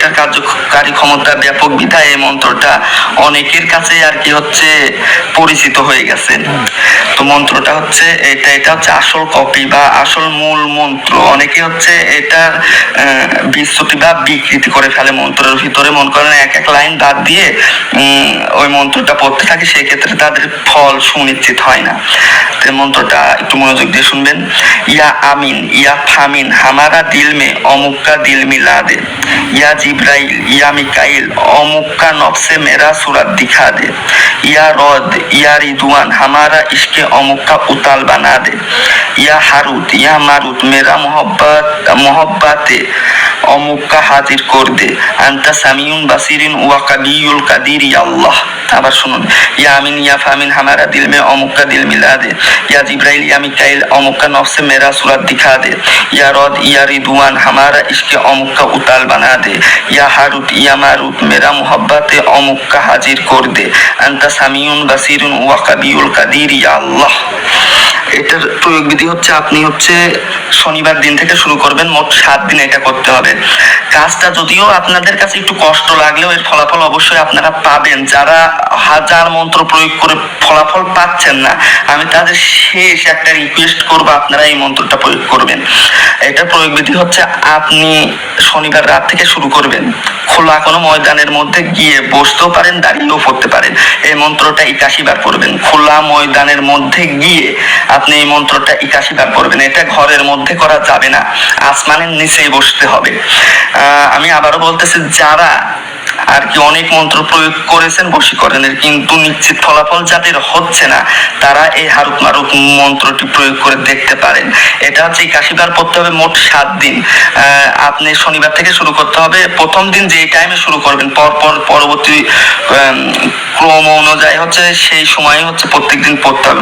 এটার কার্যকারী ক্ষমতা ব্যাপক বিধায় এই মন্ত্রটা অনেকের কাছে আর কি হচ্ছে পরিচিত হয়ে গেছে। তো মন্ত্রটা হচ্ছে এটা এটা হচ্ছে আসল কপি বা আসল মূল মন্ত্র। অনেকে হচ্ছে এটার বিচ্যুতি বা বিকৃতি করে ফেলে মন্ত্রের ভিতরে। মন করেন এক এক লাইন বাদ দিয়ে ওই মন্ত্রটা পড়তে থাকে, সেক্ষেত্রে তাদের ফল সুনিশ্চিত হয় না। মন্ত্রটা একটু মনোযোগ দিয়ে শুনবেন। ইয়া আমিন, ইয়া ফামিন হামারা দিল মে অমুক্কা দিল মিলা ইয়া জিব্রাইল ইয়া মিকাইল অমুক্কা নফসে মেরা সুরাত দিখা দে। ইয়া রদ, ইয়া রিদুয়ান হামারা ইশকে অমুক্কা উতাল বানা দে। ইয়া হারুত, ইয়া মারুত, মেরা মোহব্বত, মোহব্বাতে অমুক্কা হাজির কর দে আন্তা সামিউন বাসিরিন ওয়া কাবিউল কাদির, ইয়া আল্লাহ। আবার শুনুন, ইয়া আমিন, ইয়া ফামিন, হামারা দিল মে অমুক্কা দিল মিলা দে ইয়া জিব্রাইল, ইয়া মিকাইল, অমুক্কা নফসে মেরা সুরাত দিখা দে ইয়া রদ, ইয়া রিদওয়ান, হামারা ইশকে অমুক্কা উতাল বানা দে ইয়া হারুত, ইয়া মারুত, মেরা মোহব্বতে অমুক্কা হাজির কর দে আন্তা সামিউন বাসিরুন ওয়া কাবিউল কাদির, ইয়া আল্লাহ। প্রয়োগ বিধি হচ্ছে, আপনি হচ্ছে শনিবার দিন থেকে শুরু করবেন, মোট সাত দিন এটা করতে হবে। কাজটা যদিও আপনাদের কাছে একটু কষ্ট লাগলেও এর ফলাফল অবশ্যই আপনারা পাবেন। যারা হাজার মন্ত্র প্রয়োগ করে ফলাফল পাচ্ছেন না, আমি তাদের শেষ একটা রিকোয়েস্ট করব, আপনারা এই মন্ত্রটা প্রয়োগ করবেন। এটা প্রয়োগ বিধি হচ্ছে, আপনি শনিবার রাত থেকে শুরু করবেন। খোলা কোনো ময়দানের মধ্যে গিয়ে বসতেও পারেন, দাঁড়িয়েও পড়তে পারেন। এই মন্ত্রটা একাশি বার করবেন খোলা ময়দানের মধ্যে গিয়ে আপনি এই মন্ত্রটা একাশি বার করবেন এটা ঘরের মধ্যে করা যাবে না। আসমানের নিচেই বসতে হবে। আমি আবারও বলতেছি, যারা আর কি অনেক মন্ত্র প্রয়োগ করেছেন, বশীকরণের কিন্তু নিশ্চিত ফলাফল যাদের হচ্ছে না, তারা এই হারুক মারুক মন্ত্রটি প্রয়োগ করে দেখতে পারেন। এটা হচ্ছে একাশি বার পড়তে হবে মোট সাত দিন। আপনি শনিবার থেকে শুরু করতে হবে। প্রথম দিন যেই টাইমে শুরু করবেন, পর পর পরবর্তী ক্রম অনুযায়ী হচ্ছে সেই সময় হচ্ছে প্রত্যেক দিন পড়তে হবে।